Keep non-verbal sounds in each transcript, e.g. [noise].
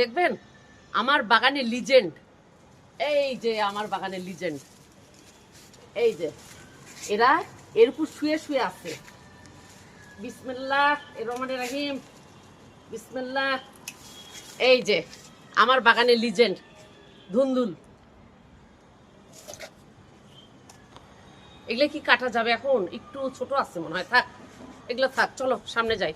দেখবেন, আমার বাগানে লিজেন্ড এই যে আমার বাগানের লিজেন্ড এই যে, এরা এর উপর শুয়ে শুয়ে আছে। বিসমিল্লাহ রহমান রাহিম, বিসমিল্লাহ, এই যে, আমার বাগানের লিজেন্ড ধুন্দুল। এগুলো কি কাটা যাবে এখন? একটু ছোট আছে মনে হয়, থাক, এগুলো থাক, চলো, সামনে যাই।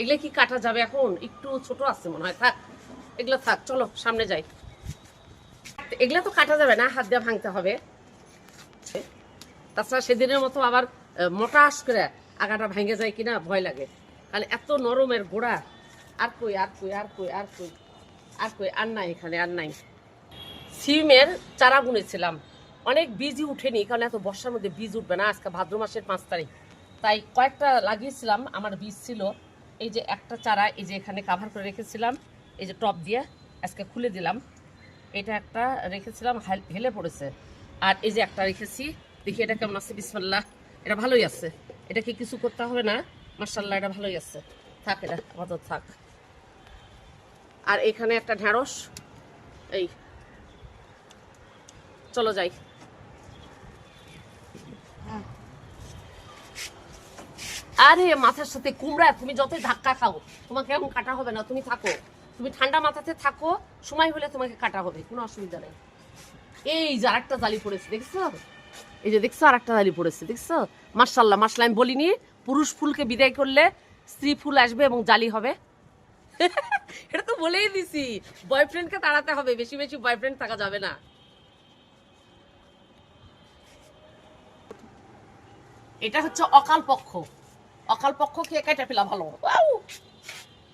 এগুলো কি কাটা যাবে এখন? একটু ছোট আছে মনে হয়। থাক, এগুলো থাক, চলো, সামনে যাই। এগুলো তো কাটা যাবে না, হাত দিয়ে ভাঙতে হবে। তাছাড়া সেদিনের মতো আবার মোটাস করে আগাটা ভেঙে যায় কিনা, ভয় লাগে। কারণ এত নরমের গোড়া, আর কই আর কই আর কই আর কই আর কই, আর নাই এখানে, আর নাই। সিমের চারা বুনেছিলাম। অনেক বীজই উঠেনি, কারণ এত বর্ষার মধ্যে বীজ উঠবে না, আজকে ভাদ্র মাসের পাঁচ তারিখ। তাই কয়েকটা লাগিয়েছিলাম, আমার বীজ ছিল। এই যে একটা চারা এই যে এখানে কাভার করে রেখেছিলাম, এই যে টপ দিয়ে আজকে খুলে দিলাম। এটা একটা রেখেছিলাম, হেলে পড়েছে। আর এই যে একটা রেখেছি, দেখি এটা কেমন আছে, বিসমাল্লাহ। এটা ভালোই আছে। এটা কি কিছু করতে হবে না? মার্শাল্লাহ এটা ভালোই আছে। থাক এটা আপাতত থাক। আর এখানে একটা ঢ্যাঁড়স এই। চলো যাই। আরে মাথার সাথে কুমড়া, তুমি যতই ধাক্কা খাও, তোমাকে এখন কাটা হবে না, তুমি থাকো। তুমি ঠান্ডা মাথাতে থাকো, সময় হলে তোমাকে কাটা হবে, কোনো অসুবিধা নেই। এই যে আরেকটা জালি পড়েছে, দেখছ? এই যে দেখছ আরেকটা জালি পড়েছে, দেখছ? মার্শাল্লাহ মার্শাল্লাহ আমি বলিনি, পুরুষ ফুলকে বিদায় করলে স্ত্রী ফুল আসবে এবং জালি হবে। [laughs] এটা তো বলেই দিছি বয়ফ্রেন্ডকে তাড়াতে হবে, বেশি বেশি বয়ফ্রেন্ড থাকা যাবে না। এটা হচ্ছে অকাল পক্ষ। অকাল পক্ষ খেয়ে কেটে ফেলা ভালো!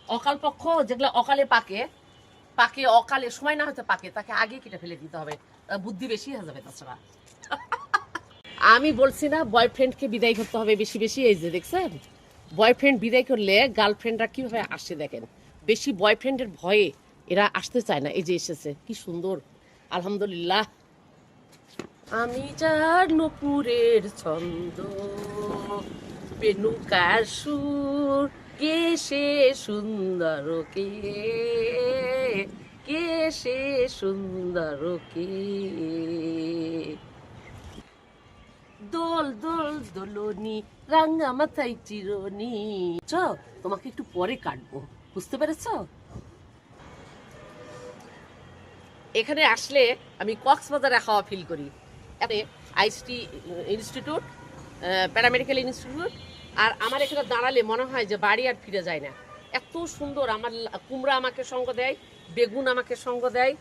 অকাল পক্ষ যেগুলো অকালে পাকে পাকে অকালে, সময় না হতে পাকে, তাকে আগে কেটে ফেলে দিতে হবে। বুদ্ধি বেশি হয়ে যাবে তাছাড়া। [laughs] আমি বলছি না বয়ফ্রেন্ডকে বিদায় করতে হবে বেশি বেশি, এই যে দেখছেন? বয়ফ্রেন্ড বিদায় করলে গার্লফ্রেন্ডরা কীভাবে আসে দেখেন? বেশি বয়ফ্রেন্ডের ভয়ে এরা আসতে চায় না, এই যে এসেছে, কি সুন্দর। আলহামদুলিল্লাহ। আমি যার নপুরের ছন্দ বেনুকার সুর। কে সে সুন্দর কে? কে সে সুন্দর কে? দোল দোল, দোলনি রাঙ্গা মাথায় চিরনি। চ, তোমাকে একটু পরে কাটবো। বুঝতে পেরেছ? এখানে আসলে আমি কক্সবাজারে হাওয়া ফিল করি। আইসটি ইনস্টিটিউট প্যারামেডিক্যাল ইনস্টিটিউট আর আমার এখানে দাঁড়ালে মনে হয় যে বাড়ি আর ফিরে যায় না। এত সুন্দর আমার কুমড়া আমাকে সঙ্গ দেয়, বেগুন আমাকে সঙ্গ দেয়।